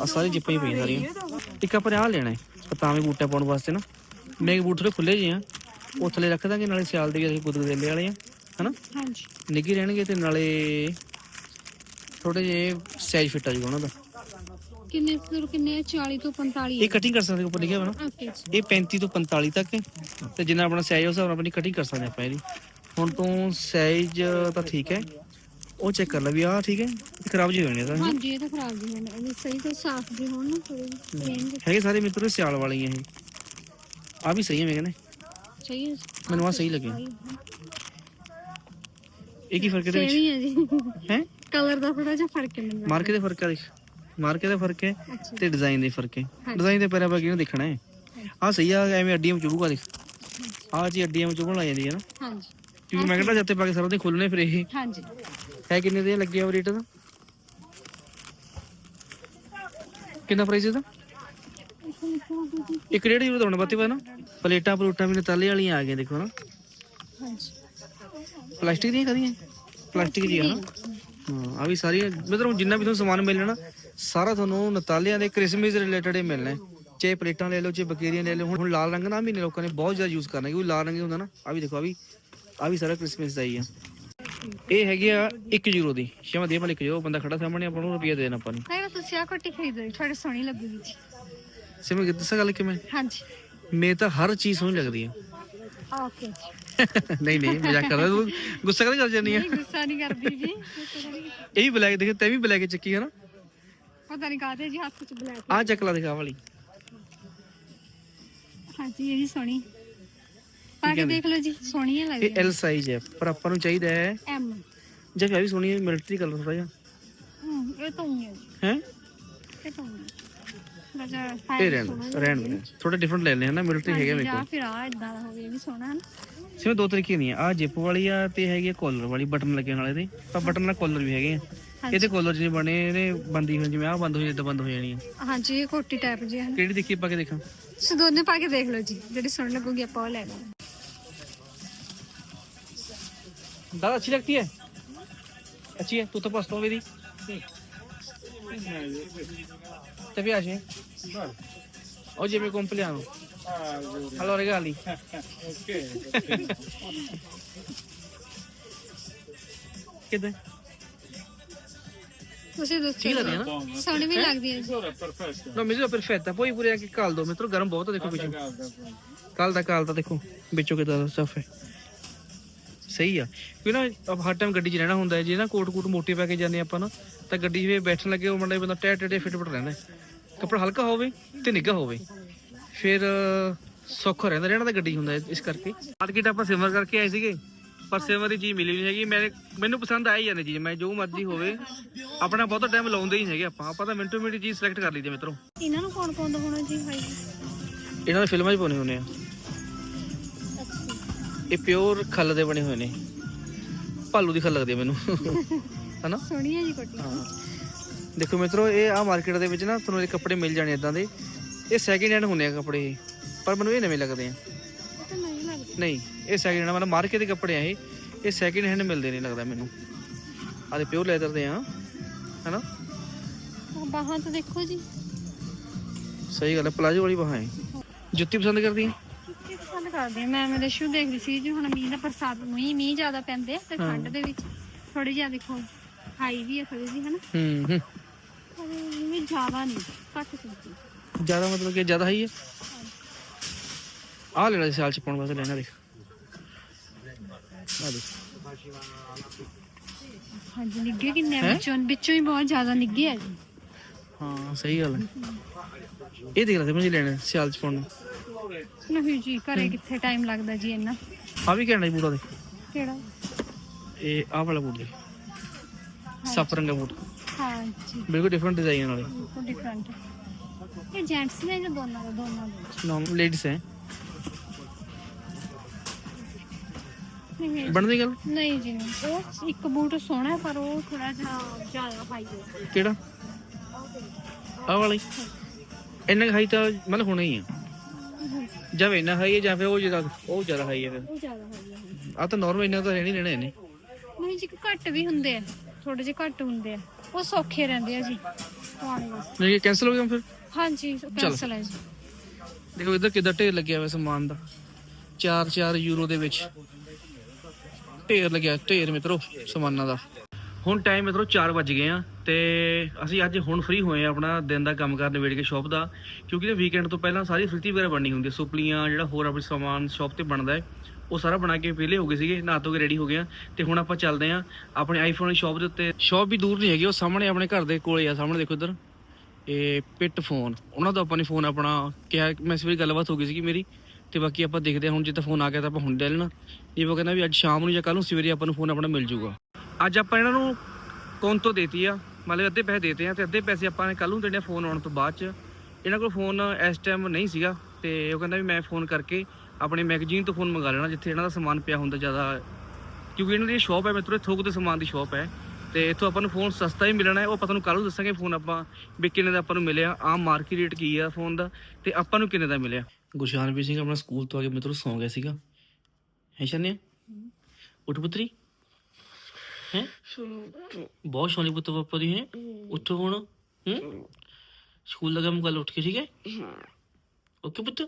ਆ ਸਾਰੇ ਜਿੱਪਾਂ ਹੀ ਪਈਆਂ ਸਾਰੀਆਂ। ਇੱਕ ਆਪਾਂ ਨੇ ਆਹ ਲੈਣਾ ਹੈ ਪਤਾਵੇਂ ਬੂਟਾ ਪਾਉਣ ਵਾਸਤੇ ਨਾ। ਮੈਂ ਬੂਟ ਥੋੜੇ ਖੁੱਲੇ ਜਿਹੇ ਆ ਉਹ ਥੱਲੇ ਰੱਖ ਦਾਂਗੇ ਨਾਲੇ ਸਿਆਲ ਦੇ ਵੀ ਅਸੀਂ ਗੁਦਗੁਦੇਲੇ ਵਾਲੇ ਆ ਹਨਾ? ਹਾਂਜੀ। ਨਿੱਘੇ ਰਹਿਣਗੇ ਤੇ ਨਾਲੇ ਥੋੜੇ ਜਿਹੇ ਸਾਈਜ਼ ਫਿੱਟ ਆ ਜਾਊਗਾ ਉਹਨਾਂ ਦਾ। ਕਿੰਨੇ ਫਿਰ ਕਿੰਨੇ 40 ਤੋਂ 45 ਇਹ ਕਟਿੰਗ ਕਰ ਸਕਦੇ ਉੱਪਰ ਲਿਖਿਆ ਹੋਇਆ ਨਾ। ਓਕੇ ਜੀ। ਇਹ 35 ਤੋਂ 45 ਤੱਕ ਹੈ ਤੇ ਜਿੰਨਾ ਆਪਣਾ ਸਾਈਜ਼ ਉਸ ਹਿਸਾਬ ਨਾਲ ਆਪਣੀ ਕਟਿੰਗ ਕਰ ਸਕਦੇ ਆਪਾਂ ਇਹਦੀ। ਹੁਣ ਤੋਂ ਸਾਈਜ਼ ਤਾਂ ਠੀਕ ਹੈ। ਉਹ ਚੈੱਕ ਕਰ ਲੈ ਵੀ ਆਹ ਠੀਕ ਹੈ ਇਹ ਖਰਾਬ ਜਿਹੇ ਹੋਣੇ ਤਾਂ। ਹਾਂਜੀ ਇਹ ਤਾਂ ਖਰਾਬ ਜੀ ਹੋਣਾ ਇਹ ਸਹੀ ਤੋਂ ਸਾਫ਼ ਜੀ ਹੋਣ ਨਾ ਥੋੜੇ ਪਲੇਨ ਹੈਗੇ ਸਾਰੇ ਮਿੱਤਰੋ ਸਿਆਲ ਵਾਲੇ ਹੀ ਆ ਇਹ। ਆ ਵੀ ਸਹੀ ਹੈ ਮੈਂ ਕਹਿੰਦਾ। ਸਹੀ ਹੈ ਮੈਨੂੰ ਆ ਸਹੀ ਲੱਗੇ ਇਹ ਕੀ ਫ਼ਰਕ ਇਹਦੇ ਸੇਮ ਹੀ ਹੈ ਜੀ। ਵਿੱਚ ਹੈ? ਕਲਰ ਦਾ ਥੋੜਾ ਜਿਹਾ ਫ਼ਰਕ ਹੈ ਮੈਨੂੰ ਮਾਰਕੇ ਦੇ ਫ਼ਰਕ ਆ ਦੇਖ। ਮਾਰਕੇ ਦਾ ਫ਼ਰਕ ਹੈ ਤੇ ਡਿਜ਼ਾਈਨ ਦੇ ਫ਼ਰਕ ਹੈ। ਡਿਜ਼ਾਈਨ ਦੇ ਪੈਰਾਂ ਪਾ ਕਿਹਨੂੰ ਦੇਖਣਾ ਹੈ। ਆ ਸਹੀ ਆ ਐਵੇਂ ਅੱਡੀਆਂ ਵਿੱਚ ਚੁਭੂਗਾ ਦੇਖ। ਆ ਜੀ ਅੱਡੀਆਂ ਵਿੱਚ ਚੁਭਣ ਲੱਗ ਜਾਂਦੀ ਹੈ ਨਾ। ਹਾਂਜੀ। ਕਿਉਂਕਿ ਮੈਂ ਕਹਿੰਦਾ ਜੱਤੇ ਪਾ ਕੇ ਸਾਰਾ ਦਿਨ ਖੋਲਣੇ ਫਿਰ ਇਹ। ਹਾਂਜੀ। ਹੈ ਕਿੰਨੇ ਦੇ ਲੱਗਿਆ ਰੇਟ ਦਾ ਕਿੰਨਾ ਪ੍ਰਾਈਸ ਇਹਦਾ? ਇੱਕ ਡੇਢ ਯੂਰੋ ਦੋਣੇ ਬਾਤੀ ਪਾ ਨਾ ਪਲੇਟਾਂ ਪਲੂਟਾਂ ਵੀ ਨਤਾਲੇ ਵਾਲੀਆਂ ਆ ਗਈਆਂ ਦੇਖੋ ਨਾ। ਹਾਂਜੀ। ਪਲਾਸਟਿਕ ਦੀਆਂ ਕਦੀਆਂ ਪਲਾਸਟਿਕ ਦੀਆਂ ਨਾ ਹਾਂ ਆ ਵੀ ਸਾਰੀਆਂ ਮਤਲਬ ਜਿੰਨਾ ਵੀ ਤੁਹਾਨੂੰ ਸਮਾਨ ਮਿਲਣਾ ਨਾ ਸਾਰਾ ਤੁਹਾਨੂੰ ਨਤਾਲਿਆਂ ਦੇ ਕ੍ਰਿਸਮਸ ਰਿਲੇਟਡ ਹੀ ਮਿਲਣਾ ਹੈ। ਚਾਹੇ ਪਲੇਟਾਂ ਲੈ ਲਓ ਚਾਹੇ ਬਕੇਰੀਆਂ ਲੈ ਲਓ। ਹੁਣ ਹੁਣ ਲਾਲ ਰੰਗ ਨਾ ਮਹੀਨੇ ਲੋਕਾਂ ਨੇ ਬਹੁਤ ਜ਼ਿਆਦਾ ਯੂਜ਼ ਕਰਨਾ ਕਿਉਂਕਿ ਲਾਲ ਰੰਗ ਹੀ ਹੁੰਦਾ ਨਾ। ਆ ਵੀ ਦੇਖੋ ਆ ਵੀ ਆ ਵੀ ਸਾਰਾ ਕ੍ਰਿਸਮਸ ਦਾ ਹੀ ਆ। ਇਹ ਹੈਗੀ ਆ 1 ਯੂਰੋ ਦੀ। ਸ਼ਮਾ ਦੇ ਮਲਿਕ ਜੋ ਬੰਦਾ ਖੜਾ ਸਾਹਮਣੇ ਆਪਾਂ ਨੂੰ ਰੁਪਈਆ ਦੇ ਦੇਣਾ ਆਪਾਂ ਨੂੰ। ਨਹੀਂ ਤਾਂ ਤੁਸੀਂ ਆ ਕੋਟੀ ਖਰੀਦੋ ਤੁਹਾਡੇ ਸੋਹਣੀ ਲੱਗੂਗੀ ਜੀ। ਸਿਮਰ ਦੱਸਾਂ ਗੱਲ ਕਿਵੇਂ? ਹਾਂਜੀ। ਮੇਰੇ ਤਾਂ ਹਰ ਚੀਜ਼ ਸੋਹਣੀ ਲੱਗਦੀ ਆ। ਓਕੇ ਨਹੀਂ ਨਹੀਂ ਮਜ਼ਾਕ ਕਰਦਾ ਤੂੰ ਗੁੱਸਾ ਕਦੇ ਕਰ ਜਾਂਦੀ ਆ? ਨਹੀਂ ਗੁੱਸਾ ਨਹੀਂ ਕਰਦੀ ਜੀ। ਇਹ ਵੀ ਬਲੈਕ ਦੇਖ ਤੈਂ ਵੀ ਬਲੈਕ ਚੱਕੀ ਹੈ ਨਾ। ਪਤਾ ਨਹੀਂ ਕਾਹਦੇ ਜੀ ਹੱਥ ਚ ਬਲੈਕ। ਆ ਚੱਕ ਲਾ ਦਿਖਾ ਵਾਲੀ। ਹਾਂਜੀ ਇਹ ਵੀ ਸੋਹਣੀ। ਪਾ ਕੇ ਦੇਖ ਲਓ ਜੀ ਸੋਹਣੀ ਹੈ ਇਹ ਲੱਗਦੀ ਐਲ ਸਾਈਜ਼ ਹੈ ਪਰ ਆਪਾਂ ਨੂੰ ਚਾਹੀਦਾ ਹੈ ਐਮ ਜੇ ਵੀ ਸੋਹਣੀ ਹੈ ਮਿਲਟਰੀ ਕਲਰ ਥੋੜਾ ਜਿਹਾ। ਹਮ ਇਹ ਤਾਂ ਹੀ ਹੈ ਜੀ। ਹੈ? ਇਹ ਤਾਂ ਹੀ ਬਸ ਇਹ ਰਹਿਣ ਦਿਓ, ਰਹਿਣ ਦੇ। ਥੋੜਾ ਡਿਫਰੈਂਟ ਲੈ ਲੈਣੇ ਹਨਾ ਮਿਲਟਰੀ ਹੈਗਾ ਮੇਰੇ ਜਾਂ ਕੋਲ। ਫਿਰ ਆ ਇਦਾਂ ਦਾ ਹੋਵੇ ਇਹ ਵੀ ਸੋਹਣਾ ਹੈ ਨਾ। ਸਿਰ ਦੋ ਤਰੀਕੇ ਦੀਆਂ ਆ ਜਿਪ ਵਾਲੀ ਆ ਤੇ ਹੈਗੀ ਆ ਕਾਲਰ ਵਾਲੀ ਬਟਨ ਲੱਗੇ ਵਾਲੇ ਦੇ। ਪਰ ਬਟਨ ਨਾਲ ਕਾਲਰ ਵੀ ਹੈਗੇ ਆ। ਹਾਂਜੀ। ਇਹਦੇ ਕਾਲਰ ਜਿਹੜੇ ਬਣੇ ਨੇ ਬੰਦੀ ਹੋਈ ਜਿਵੇਂ ਆ ਬੰਦ ਹੋਈ ਇਦਾਂ ਬੰਦ ਹੋ ਜਾਣੀ ਆ। ਹਾਂਜੀ ਇਹ ਕੋਟੀ ਟਾਈਪ ਜੀ ਹੈ ਕਿਹੜੀ ਦੇਖੀ ਪਾ ਕੇ ਦੇਖਾਂ? ਤੁਸੀਂ ਦੋਨੇ ਪਾ ਕੇ ਦੇਖ ਲਓ ਜੀ ਜਿਹੜੀ ਸੋਹਣੀ ਲੱਗੂਗੀ ਆਪਾਂ ਉਹ ਲੈ ਲਵਾਂਗੇ। दादा अच्छी लगती है अच्छी है तू तो पास तो मेरी Ti piace? Oggi è il mio compleanno. Allora regali. Che ਤੁਸੀਂ ਦੱਸੋ Sì, la Diana? ਸੋਹਣੀ ਵੀ ਲੱਗਦੀ ਹੈ ਜੀ No, misura perfetta. Poi pure anche caldo. Metro garam ਬਹੁਤ ਦੇਖੋ ਪਿੱਛੋਂ calda calda ਦੇਖੋ ਵਿੱਚੋਂ ਕਿਦਾਂ ਸਟਫ ਹੈ ਸਹੀ ਆ। ਕਿਉਂ ਨਾ ਆਪ ਹਰ ਟਾਈਮ ਗੱਡੀ 'ਚ ਰਹਿਣਾ ਹੁੰਦਾ ਹੈ। ਜੇ ਨਾ ਕੋਟ ਕੋਟ ਮੋਟੇ ਪਾ ਕੇ ਜਾਂਦੇ ਆਪਾਂ ਨਾ ਤਾਂ ਗੱਡੀ 'ਚ ਵੀ ਬੈਠਣ ਲੱਗੇ ਉਹ ਮੁੰਡਾ ਬੰਦਾ ਟੈ ਟੈ ਫਿੱਟ ਫਿੱਟ ਰਹਿੰਦਾ। ਕੱਪੜਾ ਹਲਕਾ ਹੋਵੇ ਤੇ ਨਿੱਘਾ ਹੋਵੇ। ਫਿਰ ਸੌਖਾ ਰਹਿੰਦਾ ਰਹਿਣਾ ਤਾਂ ਗੱਡੀ ਹੁੰਦਾ ਇਸ ਕਰਕੇ। ਮਾਰਕੀਟ ਆਪਾਂ ਸਿਮਰ ਕਰਕੇ ਆਏ ਸੀਗੇ ਪਰ ਸਿਮਰ ਦੀ ਚੀਜ਼ ਮਿਲੀ ਨਹੀਂ ਹੈਗੀ। ਮੈਂ ਮੈਨੂੰ ਪਸੰਦ ਆ ਹੀ ਜਾਂਦੀ ਚੀਜ਼। ਮੈਂ ਜੋ ਮਰਜ਼ੀ ਹੋਵੇ ਆਪਣਾ ਬਹੁਤਾ ਟਾਈਮ ਲਾਉਂਦੇ ਹੀ ਹੈਗੇ ਆਪਾਂ। ਆਪਾਂ ਤਾਂ ਮਿੰਟੋ ਮਿੰਟ ਚੀਜ਼ ਸਿਲੈਕਟ ਕਰ ਲਈਦੀ ਮਿੱਤਰੋ। ਇਹਨਾਂ ਨੂੰ ਕੌਣ ਪਾਉਂਦਾ ਹੋਣਾ ਜੀ? ਭਾਈ ਇਹਨਾਂ ਦੇ ਫਿਲਮਾਂ 'ਚ ਪਾਉਣੇ ਹੁੰਦੇ ਆ। ਇਹ ਪਿਓਰ ਖੱਲ ਦੇ ਬਣੇ ਹੋਏ ਨੇ। ਭਾਲੂ ਦੀ ਖੱਲ ਲੱਗਦੀ ਮੈਨੂੰ। ਹਨਾ? ਸੋਹਣੀ ਹੈ ਜੀ ਕੋਟੀ ਹਾਂ। ਦੇਖੋ ਮਿੱਤਰੋ ਇਹ ਆ ਮਾਰਕੀਟ ਦੇ ਵਿੱਚ ਨਾ ਤੁਹਾਨੂੰ ਇਹ ਕੱਪੜੇ ਮਿਲ ਜਾਣੇ ਇਦਾਂ ਦੇ। ਇਹ ਸੈਕਿੰਡ ਹੈਂਡ ਹੁੰਦੇ ਆ ਕੱਪੜੇ ਇਹ ਪਰ ਮੈਨੂੰ ਇਹ ਨਵੇਂ ਲੱਗਦੇ ਆ। ਨਹੀਂ ਇਹ ਸੈਕਿੰਡ ਹੈਂਡ ਮਤਲਬ ਮਾਰਕੀਟ ਦੇ ਕੱਪੜੇ ਆ ਇਹ। ਇਹ ਸੈਕਿੰਡ ਹੈਂਡ ਮਿਲਦੇ ਨਹੀਂ ਲੱਗਦਾ ਮੈਨੂੰ। ਆ ਦੇ ਪਿਓਰ ਲੈਦਰ ਦੇ ਆ ਹਨਾ? ਬਾਹਾਂ ਤਾਂ ਦੇਖੋ ਜੀ। ਸਹੀ ਗੱਲ ਹੈ ਪਲਾਜੋ ਵਾਲੀ ਬਾਹਾਂ ਹੈ ਜੁੱਤੀ ਪਸੰਦ ਕਰਦੀ ਹੈ ਕਰਦੀ ਹਾਂ। ਮੈਂ ਮੇਰੇ ਸ਼ੂ ਦੇਖਦੀ ਸੀ ਜੀ ਹੁਣ ਮੀਂਹ ਦਾ ਬਰਸਾਤ ਮੀਂਹ ਮੀਂਹ ਜ਼ਿਆਦਾ ਪੈਂਦੇ ਆ ਤੇ ਹਾਂ। ਠੰਡ ਦੇ ਵਿੱਚ ਥੋੜੀ ਜਿਹਾ ਦੇਖੋ ਹਾਈ ਵੀ ਹੈ ਥੋੜੀ ਜੀ ਹਨਾ? ਹੂੰ ਹੂੰ। ਪਰ ਇਹ ਜ਼ਿਆਦਾ ਨਹੀਂ ਘੱਟ ਸੀ। ਜ਼ਿਆਦਾ ਮਤਲਬ ਕਿ ਜ਼ਿਆਦਾ ਹੀ ਹੈ ਆਹ ਲੈਣਾ ਸੀ ਸਾਲ ਚ ਪਾਉਣ ਵਾਸਤੇ ਲੈਣਾ ਦੇਖ। ਆ ਦੇਖ। ਹਾਂਜੀ ਨਿੱਗੇ ਕਿੰਨੇ ਆ? ਹੈਂ? ਵਿੱਚੋਂ ਵਿੱਚੋਂ ਹੀ ਬਹੁਤ ਜ਼ਿਆਦਾ ਨਿੱਗੇ ਆ ਜੀ। ਹਾਂ ਸਹੀ ਗੱਲ ਹੈ ਇਹ ਦੇਖ ਲੈ ਮੈਨੂੰ ਲੈਣਾ ਸਿਆਲ ਚ ਪਾਉਣ ਨੂੰ। ਨਹੀਂ ਜੀ ਘਰੇ ਕਿੱਥੇ ਟਾਈਮ ਲੱਗਦਾ ਜੀ ਇੰਨਾ? ਆ ਵੀ ਕਹਿਣਾ ਜੀ ਬੂੜਾ ਦੇ ਕਿਹੜਾ? ਇਹ ਆਹ ਵਾਲਾ ਬੂਟ ਦੇ ਸੱਪ ਰੰਗਾ ਬੂਟ। ਹਾਂ ਜੀ ਬਿਲਕੁਲ ਡਿਫਰੈਂਟ ਡਿਜ਼ਾਈਨ ਵਾਲੇ। ਬਿਲਕੁਲ ਡਿਫਰੈਂਟ ਇਹ ਜੈਂਟਸ ਨੇ ਜਾਂ ਦੋਨਾਂ ਦੇ ਦੋਨਾਂ ਦੇ। ਨਾਮ ਲੇਡੀਜ਼ ਹੈ। ਨਹੀਂ ਬਣਦੀ ਗੱਲ? ਨਹੀਂ ਜੀ ਨਹੀਂ। ਉਹ ਇੱਕ ਬੂਟ ਸੋਹਣਾ ਹੈ, ਪਰ ਉਹ ਥੋੜਾ ਜਿਹਾ ਜ਼ਿਆਦਾ ਹਾਈ ਹੈ। ਕਿਹੜਾ? ਆਹ ਵਾਲੀ ਇੰਨਾ ਹਾਈ ਤਾਂ ਮਤਲਬ ਹੋਣਾ ਹੀ ਆ। ਜਾਂ ਇੰਨਾ ਹਾਈ ਹੈ ਜਾਂ ਫਿਰ ਉਹ ਜਿਹੜਾ ਉਹ ਜ਼ਿਆਦਾ ਹਾਈ ਹੈ ਫਿਰ। ਉਹ ਜ਼ਿਆਦਾ ਹਾਈ ਹੈ। ਆ ਤਾਂ ਨਾਰਮਲ ਇੰਨਾ ਤਾਂ ਰਹਿਣੀ ਰਹਿਣਾ ਇਹਨੇ। ਨਹੀਂ ਜੀ ਘੱਟ ਵੀ ਹੁੰਦੇ ਆ। ਥੋੜੇ ਜਿਹੇ ਘੱਟ ਹੁੰਦੇ ਆ। ਉਹ ਸੌਖੇ ਰਹਿੰਦੇ ਆ ਜੀ। ਪਾਉਣੇ ਵਾਸਤੇ। ਨਹੀਂ ਕੈਨਸਲ ਹੋ ਗਿਆ ਫਿਰ? ਹਾਂਜੀ ਕੈਂਸਲ ਹੈ ਜੀ। ਦੇਖੋ ਇੱਧਰ ਕਿੱਦਾਂ ਢੇਰ ਲੱਗਿਆ ਹੋਇਆ ਸਮਾਨ ਦਾ। 4-4 ਯੂਰੋ ਦੇ ਵਿੱਚ। ਢੇਰ ਲੱਗਿਆ ਢੇਰ ਮਿੱਤਰੋ ਸਮਾਨਾਂ ਦਾ। ਹੁਣ ਟਾਈਮ ਮਿੱਤਰੋ 4 ਵੱਜ ਗਏ ਆ। ਤੇ ਅਸੀਂ ਅੱਜ ਹੁਣ ਫ੍ਰੀ ਹੋਏ ਆ ਆਪਣਾ ਦਿਨ ਦਾ ਕੰਮ ਕਰਨ ਵੇੜ ਕੇ ਸ਼ਾਪ ਦਾ, ਕਿਉਂਕਿ ਨਾ ਵੀਕਐਂਡ ਤੋਂ ਪਹਿਲਾਂ ਸਾਰੀ ਫ੍ਰਿਤੀ ਵਗੈਰਾ ਬਣਨੀ ਹੁੰਦੀ ਹੈ। ਸੁਪਲੀਆਂ, ਜਿਹੜਾ ਹੋਰ ਆਪਣਾ ਸਮਾਨ ਸ਼ਾਪ ਤੇ ਬਣਦਾ ਹੈ, ਉਹ ਸਾਰਾ ਬਣਾ ਕੇ ਵਿਹਲੇ ਹੋ ਗਏ ਸੀਗੇ, ਨਹਾ ਧੋ ਕੇ ਰੈਡੀ ਹੋ ਗਏ ਆ ਤੇ ਹੁਣ ਆਪਾਂ ਚੱਲਦੇ ਆ ਆਪਣੇ ਆਈਫੋਨ ਦੀ ਸ਼ਾਪ ਦੇ ਉੱਤੇ। ਸ਼ਾਪ ਵੀ ਦੂਰ ਨਹੀਂ ਹੈਗੀ, ਉਹ ਸਾਹਮਣੇ ਆਪਣੇ ਘਰ ਦੇ ਕੋਲੇ ਆ, ਸਾਹਮਣੇ ਦੇਖੋ ਇੱਧਰ। ਇਹ ਪਿੱਟ ਫੋਨ ਉਹਨਾਂ ਦਾ ਆਪਾਂ ਨੇ ਫੋਨ ਆਪਣਾ ਕਿਹਾ, ਮੈਂ ਸਵੇਰੇ ਗੱਲਬਾਤ ਹੋ ਗਈ ਸੀਗੀ ਮੇਰੀ, ਤੇ ਬਾਕੀ ਆਪਾਂ ਦੇਖਦੇ ਹਾਂ, ਹੁਣ ਜੇ ਤਾਂ ਫੋਨ ਆ ਗਿਆ ਤਾਂ ਆਪਾਂ ਹੁਣ ਲੈ ਲੈਣਾ ਇਹ ਉਹ ਕਹਿੰਦਾ ਵੀ ਅੱਜ ਸ਼ਾਮ ਨੂੰ ਜਾਂ ਕੱਲ ਨੂੰ ਸਵੇਰੇ ਆਪਾਂ ਨੂੰ ਫੋਨ ਆਪਣਾ ਮਿਲ ਜਾਊਗਾ। ਅੱਜ ਆਪਾਂ ਇਹਨਾਂ ਨੂੰ ਕੌਣ ਤੋਂ ਦੇਤੀ ਆ? ਮਤਲਬ ਅੱਧੇ ਪੈਸੇ ਦੇਤੇ ਆ ਤੇ ਅੱਧੇ ਪੈਸੇ ਆਪਾਂ ਨੇ ਕੱਲ ਨੂੰ ਦੇਣੇ ਫੋਨ ਆਉਣ ਤੋਂ ਬਾਅਦ ਚ। ਇਹਨਾਂ ਕੋਲ ਫੋਨ ਇਸ ਟਾਈਮ ਨਹੀਂ ਸੀਗਾ ਤੇ ਉਹ ਕਹਿੰਦਾ ਵੀ ਮੈਂ ਫੋਨ ਕਰਕੇ ਆਪਣੇ ਮੈਗਜ਼ੀਨ ਤੋਂ ਫੋਨ ਮੰਗਾ ਲੈਣਾ ਜਿੱਥੇ ਇਹਨਾਂ ਦਾ ਸਮਾਨ ਪਿਆ ਹੁੰਦਾ ਜ਼ਿਆਦਾ। ਕਿਉਂਕਿ ਇਹਨਾਂ ਦੀ ਸ਼ਾਪ ਹੈ ਮਿੱਤਰੋ ਥੋਕ ਦੇ ਸਮਾਨ ਦੀ ਸ਼ਾਪ ਹੈ। ਤੇ ਇੱਥੋਂ ਆਪਾਂ ਨੂੰ ਫੋਨ ਸਸਤਾ ਹੀ ਮਿਲਣਾ ਹੈ। ਉਹ ਆਪਾਂ ਤੁਹਾਨੂੰ ਕੱਲ ਨੂੰ ਦੱਸਾਂਗੇ ਫੋਨ ਆਪਾਂ ਵੀ ਕਿੰਨੇ ਦਾ ਆਪਾਂ ਨੂੰ ਮਿਲਿਆ। ਆਮ ਮਾਰਕੀਟ ਰੇਟ ਕੀ ਆ ਫੋਨ ਦਾ ਤੇ ਆਪਾਂ ਨੂੰ ਕਿੰਨੇ ਦਾ ਮਿਲਿਆ। ਗੁਸ਼ਾਨਵੀਰ ਸਿੰਘ ਆਪਣਾ ਸਕੂਲ ਤੋਂ ਆ ਕੇ ਮਿੱਤਰੋ ਸੌਂ ਗਿਆ ਸੀਗਾ। ਹੈ ਸ਼ਾਨਿਆ ਉੱਠ ਪੁੱਤਰੀ। ਹੈ ਬਹੁਤ ਸੋਹਣੀ ਪੁੱਤ ਪਾਪਾ ਦੀ ਹੈ ਉੱਠੋ ਹੁਣ ਹੂੰ ਸਕੂਲ ਦਾ ਕੰਮ ਕੱਲ ਉੱਠ ਕੇ ਠੀਕ ਹੈ ਓਕੇ ਪੁੱਤ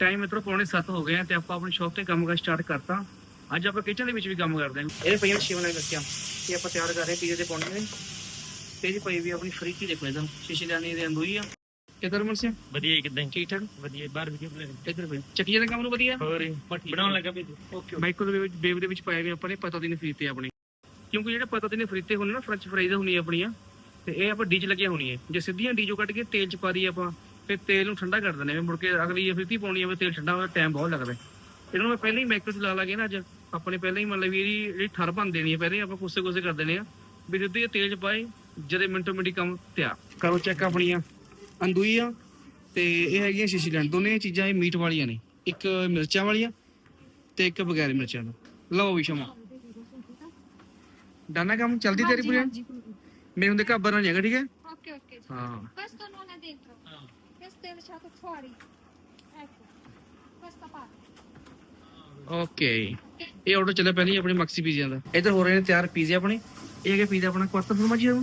ਟਾਈਮ ਮਿੱਤਰੋ ਪੌਣੇ 7 ਹੋ ਗਏ ਆ ਤੇ ਆਪਾਂ ਆਪਣੀ ਸ਼ਾਪ ਤੇ ਕੰਮ ਕਰ ਸਟਾਰਟ ਕਰਤਾ ਅੱਜ ਆਪਾਂ ਕਿਚਨ ਦੇ ਵਿੱਚ ਵੀ ਕੰਮ ਕਰਦੇ ਹਾਂ ਇਹ ਪਈਆਂ ਸ਼ਿਵ ਨੇ ਰੱਖਿਆ ਇਹ ਆਪਾਂ ਤਿਆਰ ਕਰ ਰਹੇ ਪੀਜ਼ੇ ਦੇ ਪਾਉਣੇ ਨੇ ਤੇ ਜੀ ਪਈ ਵੀ ਆਪਣੀ ਫਰੀਕੀ ਦੇਖੋ ਇਧਰ ਸ਼ੀਸ਼ੇ ਦਾਨੀ ਦੇ ਅੰਦੂਈ ਆ ਕਿਧਰ ਮਨ ਸੇ ਵਧੀਆ ਕਿਦਾਂ ਠੀਕ ਠਾਕ? ਵਧੀਆ ਬਾਹਰ ਵੀ ਕਿਵੇਂ ਇਧਰ ਵੀ। ਚੱਕੀਆਂ ਦਾ ਕੰਮ ਨੂੰ ਵਧੀਆ? ਹੋਰ ਬਣਾਉਣ ਲੱਗਾ ਵੀ ਓਕੇ ਮਾਈਕ੍ਰੋਵੇਵ ਵੇਵ ਦੇ ਵਿੱਚ ਪਾਏ ਵੀ ਆਪਾਂ ਨੇ ਪਤਾ ਦੀ ਫਰੀਤੇ ਆਪਣੇ। ਕਿਉਂਕਿ ਜਿਹੜੇ ਪਤਾ ਦੀ ਫਰੀਤੇ ਹੁੰਦੇ ਨਾ ਫ੍ਰੈਂਚ ਫਰਾਈਜ਼ ਹੁੰਦੀਆਂ ਆਪਣੀਆਂ ਤੇ ਇਹ ਆਪਾਂ ਡੀ ਚ ਲੱਗੀਆਂ ਹੋਣੀਆਂ। ਜੇ ਸਿੱਧੀਆਂ ਡੀ ਚੋਂ ਕੱਢ ਕੇ ਤੇਲ ਚ ਪਾ ਦਈਏ ਆਪਾਂ ਫਿਰ ਤੇਲ ਨੂੰ ਠੰਡਾ ਕਰ ਦਿੰਦੇ ਆ ਮੁੜ ਕੇ ਅਗਲੀ ਫਰੀਤੀ ਪਾਉਣੀ ਹੋਵੇ ਤੇਲ ਠੰਡਾ ਹੋਵੇ ਟਾਈਮ ਬਹੁਤ ਲੱਗਦਾ। ਹੈ। ਇਹਨਾਂ ਨੂੰ ਮੈਂ ਪਹਿਲਾਂ ਹੀ ਮਾਈਕ੍ਰੋ ਚ ਲਾ ਲਾਗੇ ਨਾ ਅੱਜ ਆਪਣੇ ਪਹਿਲਾਂ ਹੀ ਮਤਲਬ ਵੀ ਇਹਦੀ ਜਿਹੜੀ ਠਰ ਬਣ ਦੇਣੀ ਹੈ ਪਹਿਲਾਂ ਹੀ ਆਪਾਂ ਕੁੱਸੇ ਕੁੱਸੇ ਕਰ ਦੇਣੇ ਆ ਵੀ ਸਿੱਧੀ ਇਹ ਤੇਲ ਚ ਪਾਏ ਜਦੇ ਮਿੰਟੋ ਮਿੰਟੀ ਕੰਮ ਤਿਆਰ। ਕਰੋ ਚੈੱਕ ਆਪਣੀਆਂ। ਅੰਦੂਈ ਆ ਤੇ ਇਹ ਹੈਗੀਆਂ ਸ਼ੀਸ਼ੀ ਦੋਨੇ ਚੀਜ਼ਾਂ ਇਹ ਮੀਟ ਵਾਲੀਆਂ ਨੇ। ਇੱਕ ਮਿਰਚਾਂ ਵਾਲੀਆਂ ਤੇ ਇੱਕ ਬਗੈਰ ਮਿਰਚਾਂ ਦਾ ਲਓ ਵੀ ਸ਼ਮਾ। ਡਾਨਾ ਕੰਮ? ਚਲਦੀ ਤੇਰੀ ਪੂਰੀ? ਮੇਰੇ ਹੁੰਦੇ ਘਾਬਰ ਨਾ ਜਾਏਗਾ ਠੀਕ ਹੈ? ਓਕੇ ਓਕੇ ਜੀ। ਹਾਂ। Questo non è dentro. Questo è lasciato fuori. Ecco. Questa parte. Okay. ਇਹ ਆਰਡਰ ਚੱਲਿਆ ਪਹਿਲਾਂ ਹੀ ਆਪਣੇ ਮਕਸੀ ਪੀਜ਼ਿਆਂ ਦਾ। ਇੱਧਰ ਹੋ ਰਹੇ ਨੇ ਤਿਆਰ ਪੀਜ਼ੇ ਆਪਣੇ। ਇਹ ਹੈਗੇ ਪੀਜ਼ਾ ਆਪਣਾ ਕੁਆਟਰ ਫਰਮਾਜੀ ਆ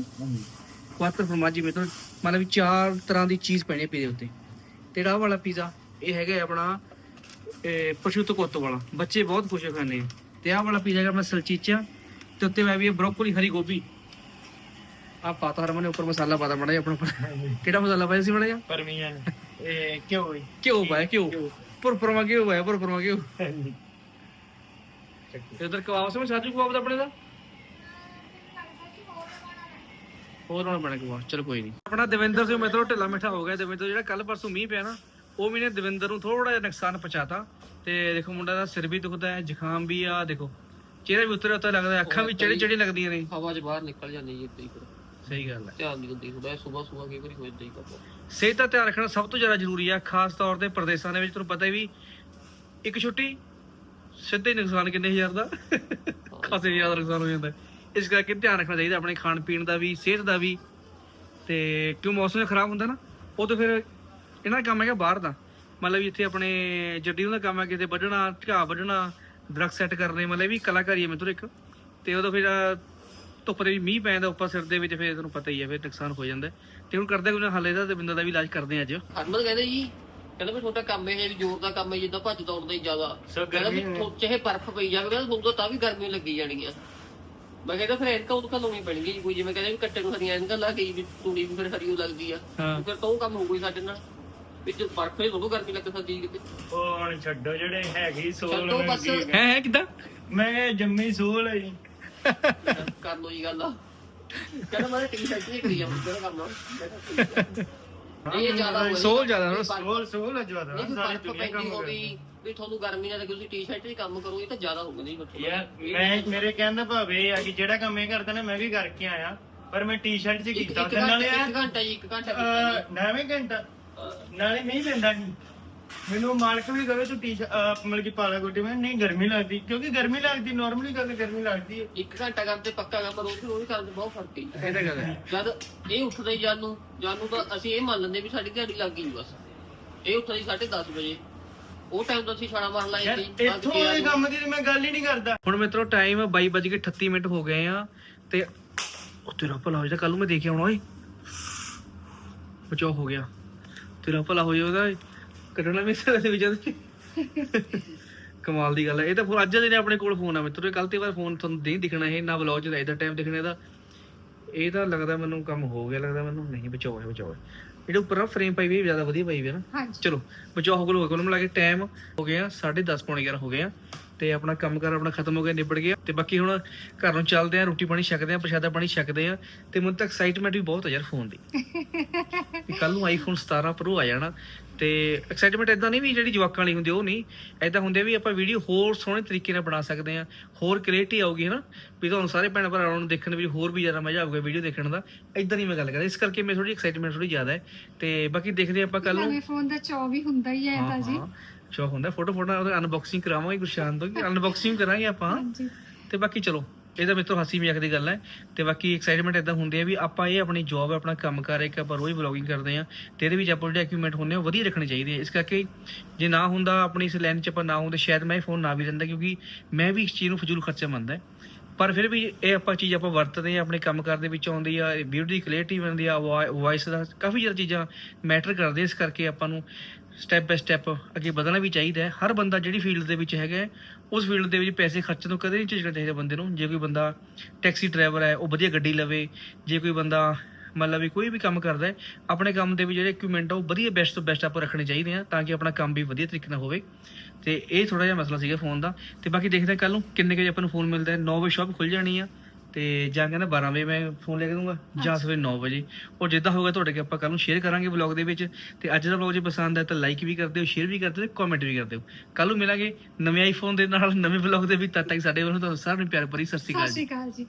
ਕੁਆਟਰ ਫਰਮਾਜੀ ਮੇ ਤੋਂ ਮਤਲਬ ਚਾਰ ਤਰ੍ਹਾਂ ਦੀ ਚੀਜ਼ ਪੈਣੀ ਪੀਜ਼ੇ ਉੱਤੇ। ਤੇ ਆਹ ਵਾਲਾ ਪੀਜ਼ਾ ਇਹ ਹੈਗਾ ਆਪਣਾ ਪਸ਼ੂਤੋ ਕੋਤੋ ਵਾਲਾ। ਬੱਚੇ ਬਹੁਤ ਖੁਸ਼ ਹੋ ਖਾਂਦੇ ਆ। ਤੇ ਆਹ ਵਾਲਾ ਪੀਜ਼ਾ ਹੈਗਾ ਆਪਣਾ ਸਲਚੀਚਾ ਤੇ ਉੱਤੇ ਮੈਂ ਵੀ ਬ੍ਰੋਕੋਲੀ ਹਰੀ ਗੋਭੀ। ਆ ਪਾਤਾ ਹਰਮਨ ਨੇ ਉੱਪਰ ਮਸਾਲਾ ਪਾਤਾ ਮੜਾ ਆਪਣਾ। ਕਿਹੜਾ ਮਸਾਲਾ ਪਾਇਆ ਸੀ ਮੜਾ ਜਿਹਾ? ਪਰਮੀਆਂ ਇਹ ਕਿਉਂ ਘਿਓ ਪਾਇਆ ਘਿਓ। ਪੁਰਪਰਮਾ ਘਿਓ ਪਾਇਆ ਪੁਰਪਰਮਾ ਘਿਓ। ਤੇ ਉਧਰ ਕਬਾਬ ਸਮਝ ਸਾਜੂ ਕਬਾਬ ਦਾ ਆਪਣੇ ਦਾ? ਹੋਰ ਹੁਣ ਬਣਾ ਕਬਾਬ ਚਲ ਕੋਈ ਨਹੀਂ। ਆਪਣਾ ਦਵਿੰਦਰ ਸਿੰਘ ਮਿੱਤਰੋ ਢਿੱਲਾ ਮਿੱਠਾ ਹੋ ਗਿਆ ਦਵਿੰਦਰ ਜਿਹੜਾ ਕੱਲ ਪਰਸੋਂ ਮੀਂਹ ਪਿਆ ਨਾ ਉਹ ਵੀ ਨੇ ਦਵਿੰਦਰ ਨੂੰ ਥੋੜਾ ਜਿਹਾ ਨੁਕਸਾਨ ਪਹੁੰਚਾਤਾ। ਤੇ ਦੇਖੋ ਮੁੰਡਾ ਦਾ ਸਿਰ ਵੀ ਦੁਖਦਾ ਹੈ ਜ਼ੁਕਾਮ ਵੀ ਆ ਦੇਖੋ ਚਿਹਰਾ ਵੀ ਉਤਰਿਆ ਉਤਰਿਆ ਲੱਗਦਾ ਹੈ, ਅੱਖਾਂ ਵੀ ਚੜੀ ਚੜੀ ਲੱਗਦੀਆਂ ਨੇ। ਹਵਾ 'ਚ ਬਾਹਰ ਨਿਕਲ ਜਾਂਦੀ ਜੀ ਇੱਦਾਂ ਹੀ ਸਹੀ ਗੱਲ ਹੈ। ਧਿਆਨ ਨਹੀਂ ਦਿੰਦੀ ਹੁੰਦਾ ਸਵੇਰ ਸਵੇਰ ਕਈ ਵਾਰੀ ਹੋ ਜਾਂਦਾ ਹੀ ਕੰਮ। ਸਿਹਤ ਦਾ ਧਿਆਨ ਰੱਖਣਾ ਸਭ ਤੋਂ ਜ਼ਿਆਦਾ ਜ਼ਰੂਰੀ ਆ ਖਾਸ ਤੌਰ ਤੇ ਪ੍ਰਦੇਸ਼ਾਂ ਦੇ ਵਿੱਚ ਤੁਹਾਨੂੰ ਪਤਾ ਹੀ ਵੀ ਇੱਕ ਛੁੱਟੀ ਸਿੱਧੇ ਹੀ ਨੁਕਸਾਨ ਕਿੰਨੇ ਹਜ਼ਾਰ ਦਾ? ਖਾਸੇ ਜ਼ਿਆਦਾ ਨੁਕਸਾਨ ਹੋ ਜਾਂਦਾ ਹੈ। ਇਸ ਕਰਕੇ ਧਿਆਨ ਰੱਖਣਾ ਚਾਹੀਦਾ ਆਪਣੇ ਖਾਣ ਪੀਣ ਦਾ ਵੀ ਸਿਹਤ ਦਾ ਵੀ। ਤੇ ਕਿਉਂ ਮੌਸਮ ਖਰਾਬ ਹੁੰਦਾ ਨਾ ਉਹ ਤਾਂ ਫਿਰ ਇਹਨਾਂ ਦਾ ਕੰਮ ਹੈਗਾ ਬਾਹਰ ਦਾ। ਮਤਲਬ ਇੱਥੇ ਆਪਣੇ ਜੱਡੀ ਦਾ ਕੰਮ ਹੈ ਕਿਤੇ ਵੱਢਣਾ ਘਾਹ ਵੱਢਣਾ ਦਰਖਤ ਸੈੱਟ ਕਰਨੇ ਮਤਲਬ ਵੀ ਕਲਾਕਾਰੀ ਹੈ ਮੇਰੇ ਇੱਕ। ਤੇ ਉਦੋਂ ਫਿਰ ਧੁੱਪ ਦੇ ਵੀ ਮੀਂਹ ਪੈਂਦਾ ਉੱਪਰ ਸਿਰ ਦੇ ਵਿੱਚ ਫਿਰ ਤੁਹਾਨੂੰ ਪਤਾ ਹੀ ਹੈ ਫਿਰ ਨੁਕਸਾਨ ਹੋ ਜਾਂਦਾ। ਤੇ ਹੁਣ ਕਰਦੇ ਕੋਈ ਹਾਲੇ ਦਾ ਤੇ ਬਿੰਦਾ ਦਾ ਵੀ ਇਲਾਜ ਕਰਦੇ ਆ ਅੱਜ। ਹਰਮਨ ਕਹਿੰਦੇ ਜੀ ਕਹਿੰਦਾ ਵੀ ਛੋਟਾ ਕੰਮ ਇਹ ਹੈ ਵੀ ਜ਼ੋਰ ਦਾ ਕੰਮ ਹੈ ਜਿੱਦਾਂ ਭੱਜ ਦੌੜਦਾ ਹੀ ਜ਼ਿਆਦਾ। ਕਹਿੰਦਾ ਵੀ ਥੋ- ਚਾਹੇ ਬਰਫ਼ ਪਈ ਜਾਵੇ ਕਹਿੰਦਾ ਤੁਹਾਨੂੰ ਤਾਂ ਵੀ ਗਰਮੀ ਲੱਗੀ ਜਾਣੀ ਆ ਮੈਂ ਕਹਿੰਦਾ ਫਿਰ ਐਨਕਾਂ ਉਹ ਲਾਉਣੀ ਪੈਣਗੀ ਜੀ ਕੋਈ ਜਿਵੇਂ ਕਹਿੰਦੇ ਵੀ ਕੱਟੇ ਨੂੰ ਹਰੀਆਂ ਐਨਕਾਂ ਲਾ ਗਈ ਵੀ ਤੂੜੀ ਵੀ ਫਿਰ ਹਰੀ ਓ ਲੱਗਦੀ ਆ। ਹਾਂ। ਫਿਰ ਤਾਂ ਉਹ ਕੰਮ ਹੋ ਕੋਈ ਸਾਡੇ ਨਾਲ। ਵੀ ਜੇ ਬਰਫ਼ ਹੀ ਤੁਹਾਨੂੰ ਗਰਮੀ ਲੱਗ ਸਕਦੀ ਕਿਤੇ। ਉਹ ਹੁਣ ਛੱਡੋ ਜਿਹੜੇ ਹੈਗੀ ਸੋਲ ਛੱਡੋ ਬਸ। ਹੈ ਹੈ ਕਿਦਾਂ? ਮੈਂ ਕਿਹਾ ਜੰਮੀ ਸੋਲ ਹੈ ਜੀ। ਕਰ ਲੋ ਜੀ ਗੱਲ। ਆ ਕਹਿੰਦਾ ਮੈਂ ਟੀ ਸ਼ਰਟ ਨਹੀਂ ਕਰੀ ਕਿਹਾ ਠੀਕ ਆ। ਇਹ ਜ਼ਿਆਦਾ ਸੋਲ ਜ਼ਿਆਦਾ ਨਾ, ਸੋਲ ਸੋਲ ਅਜਵਾਦਾ ਨਹੀਂ ਸਾਰੀ ਦੁਨੀਆ ਪੈਂਦੀ ਕੰਮ ਹੋਵੇ ਕਰਦੀ ਵੀ ਤੁਹਾਨੂੰ ਗਰਮੀ ਨਾਲ ਤੁਸੀਂ ਟੀ-ਸ਼ਰਟ 'ਚ ਕੰਮ ਕਰੋ ਇਹ ਤਾਂ ਜ਼ਿਆਦਾ ਹੋਊਗਾ ਨਹੀਂ ਬੱਚੋ ਯਾਰ ਮੈਂ ਮੇਰੇ ਕਹਿਣ ਦਾ ਭਾਵ ਆ ਕਿ ਜਿਹੜਾ ਕੰਮ ਇਹ ਕਰਦਾ ਨਾ ਮੈਂ ਵੀ ਕਰਕੇ ਆਇਆ ਪਰ ਮੈਂ ਟੀ-ਸ਼ਰਟ 'ਚ ਕੀਤਾ। ਤੇ ਨਾਲੇ ਘੰਟਾ ਆ ਇੱਕ ਘੰਟਾ ਜੀ ਇੱਕ ਘੰਟਾ ਕੀਤਾ। ਜੀ। ਘੰਟਾ ਨਾਲੇ ਨਹੀਂ ਲੈਂਦਾ ਸੀ। ਮੈਨੂੰ ਮਾਲਕ ਵੀ ਕਹੇ ਤੂੰ ਟੀ-ਸ਼ਰਟ ਮਤਲਬ ਕਿ ਪਾਲਾ ਕੋਟੀ। ਮੈਂ ਨਹੀਂ ਗਰਮੀ ਲੱਗਦੀ। ਕਿਉਂਕਿ ਗਰਮੀ ਲੱਗਦੀ ਨਾਰਮਲੀ ਗੱਲ ਗਰਮੀ ਲੱਗਦੀ ਹੈ। ਇੱਕ ਘੰਟਾ ਕੰਮ ਤੇ ਪੱਕਾ ਕੰਮ ਰੋਜ਼ ਦੀ ਰੋਜ਼ ਕਰਨ 'ਚ ਬਹੁਤ ਫ਼ਰਕ ਹੈ। ਇਹ ਤਾਂ ਗੱਲ ਹੈ। ਜਦ ਇਹ ਉੱਠਦਾ ਹੀ ਜਾਨੂੰ ਜਾਨੂੰ ਤਾਂ ਅਸੀਂ ਇਹ ਮੰਨ ਲੈਂਦੇ ਵੀ ਸਾਡੀ ਦਿਹਾੜੀ ਲੱਗ ਗਈ ਬਸ। ਇਹ ਉੱਠਦਾ ਹੀ 10:30 ਵਜੇ। ਉਹ ਟਾਈਮ ਤੋਂ ਅਸੀਂ ਛਾਣਾ ਮਾਰ ਲਾਈ ਸੀ ਇੱਥੋਂ ਦੇ ਕੰਮ ਦੀ ਮੈਂ ਗੱਲ ਹੀ ਨਹੀਂ ਕਰਦਾ। ਹੁਣ ਮਿੱਤਰੋ ਟਾਈਮ 22:38 ਮਿੰਟ ਹੋ ਗਏ ਆ ਤੇ ਉਹ ਤੇਰਾ ਭਲਾ ਹੋ ਜਾ ਕੱਲ ਨੂੰ ਮੈਂ ਦੇਖਿਆ ਆਉਣਾ ਓਏ। ਬਚਾਓ ਹੋ ਗਿਆ। ਤੇਰਾ ਭਲਾ ਹੋ ਜਾ ਉਹਦਾ ਕੱਢਣਾ ਵੀ ਸਾਰੇ ਦੇ ਵਿੱਚ ਕਮਾਲ ਦੀ ਗੱਲ ਹੈ ਇਹ ਤਾਂ ਫਿਰ ਅੱਜ ਦੇ ਆਪਣੇ ਕੋਲ ਫੋਨ ਆ ਮਿੱਤਰੋ। ਕੱਲ ਤੇ ਬਾਅਦ ਫੋਨ ਤੁਹਾਨੂੰ ਨਹੀਂ ਦਿਖਣਾ ਇਹ ਨਾ ਵਲੌਗ ਚ ਇਹਦਾ ਟਾਈਮ ਦਿਖਣਾ ਇਹਦਾ ਇਹ ਤਾਂ ਲੱਗਦਾ ਮੈਨੂੰ ਕੰਮ ਹੋ ਗਿਆ ਲੱਗਦਾ ਮੈਨੂੰ ਨਹੀਂ ਬਚਾਓ ਹੈ ਬਚਾਓ। ਜਿਹੜੇ ਉੱਪਰ ਨਾ ਫਰੇਮ ਪਾਈ ਵੀ ਜ਼ਿਆਦਾ ਵਧੀਆ ਪਾਈ ਵੀ ਹੈ ਨਾ। ਹਾਂਜੀ। ਚਲੋ ਬਚਾਓ ਹੋ ਗਿਆ ਕੋਲ ਮਿਲਾ ਕੇ ਟਾਈਮ ਹੋ ਗਿਆ 10:30 ਪੌਣੇ 11 ਹੋ ਗਏ ਆ। ਤੇ ਆਪਣਾ ਕੰਮ ਕਰ ਆਪਣਾ ਖਤਮ ਹੋ ਗਿਆ ਨਿਬੜ ਗਿਆ। ਤੇ ਬਾਕੀ ਹੁਣ ਘਰ ਨੂੰ ਚੱਲਦੇ ਆ ਰੋਟੀ ਪਾਣੀ ਛਕਦੇ ਆ ਪ੍ਰਸ਼ਾਦਾ ਪਾਣੀ ਛਕਦੇ ਆ। ਤੇ ਮੈਨੂੰ ਤਾਂ ਐਕਸਾਈਟਮੈਂਟ ਵੀ ਬਹੁਤ ਹੈ ਯਾਰ ਫੋਨ ਦੀ। ਕੱਲ ਨੂੰ ਆਈਫੋਨ 17 ਪ੍ਰੋ ਆ ਜਾਣਾ। ਤੇ ਐਕਸਾਈਟਮੈਂਟ ਇਦਾਂ ਨਹੀਂ ਵੀ ਜਿਹੜੀ ਜਵਾਕਾਂ ਵਾਲੀ ਹੁੰਦੀ ਉਹ ਨਹੀਂ। ਇਦਾਂ ਹੁੰਦੇ ਵੀ ਆਪਾਂ ਵੀਡੀਓ ਹੋਰ ਸੋਹਣੇ ਤਰੀਕੇ ਨਾਲ ਬਣਾ ਸਕਦੇ ਆ ਹੋਰ ਕ੍ਰੀਏਟਿਵ ਆਊਗੀ ਹਨਾ। ਵੀ ਤੁਹਾਨੂੰ ਸਾਰੇ ਭੈਣ ਭਰਾਵਾਂ ਨੂੰ ਦੇਖਣ ਵਿੱਚ ਹੋਰ ਵੀ ਜ਼ਿਆਦਾ ਮਜ਼ਾ ਆਊਗਾ ਵੀਡੀਓ ਦੇਖਣ ਦਾ। ਇਦਾਂ ਨਹੀਂ ਮੈਂ ਗੱਲ ਕਰਦਾ ਇਸ ਕਰਕੇ ਮੈਂ ਥੋੜੀ ਐਕਸਾਈਟਮੈਂਟ ਥੋੜੀ ਜ਼ਿਆਦਾ ਹੈ। ਤੇ ਬਾਕੀ ਦੇਖਦੇ ਆਪਾਂ ਕੱਲ ਨੂੰ। ਨਵੇਂ ਫੋਨ ਦਾ ਚੌ ਵੀ ਹੁੰਦਾ ਹੀ ਹੈ ਤਾਂ ਜੀ। ਸ਼ੌਕ ਹੁੰਦਾ। ਫੋਟੋ ਫੋਟੋ ਅਨਬਾਕਸਿੰਗ ਕਰਾਵਾਂਗੇ ਗੁਰਸ਼ਾਨ ਤੋਂ। ਅਨਬਾਕਸਿੰਗ ਕਰਾਂਗੇ ਆਪਾਂ। ਤੇ ਬਾਕੀ ਚਲੋ। ਇਹ ਤਾਂ ਮੇਰੇ ਤੋਂ ਹਾਸੀ ਮਜ਼ਾਕ ਦੀ ਗੱਲ ਹੈ ਤੇ ਬਾਕੀ ਐਕਸਾਈਟਮੈਂਟ ਇਦਾਂ ਹੁੰਦੀ ਹੈ ਵੀ ਆਪਾਂ ਇਹ ਆਪਣੀ ਜੌਬ ਆਪਣਾ ਕੰਮ ਕਰ ਇੱਕ ਆਪਾਂ ਰੋਜ਼ ਵਲੌਗਿੰਗ ਕਰਦੇ ਆ ਤੇ ਇਹਦੇ ਵਿੱਚ ਆਪਾਂ ਜਿਹੜੇ ਇਕਵਿਪਮੈਂਟ ਹੁੰਦੇ ਆ ਵਧੀਆ ਰੱਖਣੇ ਚਾਹੀਦੇ ਆ। ਇਸ ਕਰਕੇ ਜੇ ਨਾ ਹੁੰਦਾ ਆਪਣੀ ਇਸ ਲਾਈਨ 'ਚ ਆਪਾਂ ਨਾ ਹੁੰਦੇ, ਸ਼ਾਇਦ ਮੈਂ ਇਹ ਫੋਨ ਨਾ ਵੀ ਲੈਂਦਾ ਕਿਉਂਕਿ ਮੈਂ ਵੀ ਇਸ ਚੀਜ਼ ਨੂੰ ਫਜ਼ੂਲ ਖਰਚਾ ਮੰਨਦਾ ਪਰ ਫਿਰ ਵੀ ਇਹ ਆਪਾਂ ਚੀਜ਼ ਆਪਾਂ ਵਰਤਦੇ ਆ ਆਪਣੇ ਕੰਮ ਕਾਰ ਦੇ ਵਿੱਚ ਆਉਂਦੀ ਆ ਵੀਡੀਓ ਦੀ ਕਲੈਰਿਟੀ ਬਣਦੀ ਆ ਵੌਇਸ ਦਾ ਕਾਫੀ ਜ਼ਿਆਦਾ ਚੀਜ਼ਾਂ ਮੈਟਰ ਕਰਦੇ ਇਸ ਕਰਕੇ ਆਪਾਂ ਨੂੰ ਸਟੈਪ ਬਾਈ ਸਟੈਪ ਅੱਗੇ ਵਧਣਾ ਵੀ ਚਾਹੀਦਾ ਹੈ। ਹਰ ਬੰਦਾ ਜਿਹੜੀ ਫੀਲਡ ਦੇ ਵਿੱਚ ਹੈਗਾ ਹੈ, ਉਸ ਫੀਲਡ ਦੇ ਵਿੱਚ ਪੈਸੇ ਖਰਚਣ ਤੋਂ ਕਦੇ ਨਹੀਂ ਝਿਜਕਣਾ ਚਾਹੀਦਾ ਬੰਦੇ ਨੂੰ। ਜੇ ਕੋਈ ਬੰਦਾ ਟੈਕਸੀ ਡਰਾਈਵਰ ਹੈ ਉਹ ਵਧੀਆ ਗੱਡੀ ਲਵੇ ਜੇ ਕੋਈ ਬੰਦਾ ਮਤਲਬ ਵੀ ਕੋਈ ਵੀ ਕੰਮ ਕਰਦਾ ਹੈ ਆਪਣੇ ਕੰਮ ਦੇ ਵੀ ਜਿਹੜੇ ਇਕਵਿਪਮੈਂਟ ਆ ਉਹ ਵਧੀਆ ਬੈਸਟ ਤੋਂ ਬੈਸਟ ਆਪਾਂ ਰੱਖਣੇ ਚਾਹੀਦੇ ਆ ਤਾਂ ਕਿ ਆਪਣਾ ਕੰਮ ਵੀ ਵਧੀਆ ਤਰੀਕੇ ਨਾਲ ਹੋਵੇ। ਤੇ ਇਹ ਥੋੜਾ ਜਿਹਾ ਮਸਲਾ ਸੀਗਾ ਫੋਨ ਦਾ। ਤੇ ਬਾਕੀ ਦੇਖਦੇ ਹਾਂ ਕੱਲ ਨੂੰ ਕਿੰਨੇ ਕੁ ਵਜੇ ਆਪਾਂ ਨੂੰ ਫੋਨ ਮਿਲਦਾ ਹੈ। 9 ਵਜੇ ਸ਼ਾਪ ਖੁੱਲ ਜਾਣੀ ਆ। ਤੇ ਜਾਂ ਕਹਿੰਦਾ 12 ਵਜੇ ਮੈਂ ਫੋਨ ਲੈ ਕੇ ਦੂੰਗਾ ਜਾਂ ਸਵੇਰੇ 9 ਵਜੇ। ਉਹ ਜਿੱਦਾਂ ਹੋਊਗਾ ਤੁਹਾਡੇ ਕੇ ਆਪਾਂ ਕੱਲ ਨੂੰ ਸ਼ੇਅਰ ਕਰਾਂਗੇ ਵਲੌਗ ਦੇ ਵਿੱਚ। ਤੇ ਅੱਜ ਦਾ ਵਲੌਗ ਜੇ ਪਸੰਦ ਆਇਆ ਤਾਂ ਲਾਈਕ ਵੀ ਕਰ ਦਿਓ ਸ਼ੇਅਰ ਵੀ ਕਰ ਦਿਓ ਕਮੈਂਟ ਵੀ ਕਰ ਦਿਓ। ਕੱਲ ਨੂੰ ਮਿਲਾਂਗੇ ਨਵੇਂ ਆਈਫੋਨ ਦੇ ਨਾਲ ਨਵੇਂ ਵਲੌਗ ਦੇ ਵਿੱਚ। ਤਦ ਤੱਕ ਸਾਡੇ ਵੱਲੋਂ ਤੁਹਾਨੂੰ ਸਾਰਿਆਂ ਨੂੰ ਪਿਆਰ ਭਰੀ ਸਤਿ ਸ਼੍ਰੀ ਅਕਾਲ ਜੀ।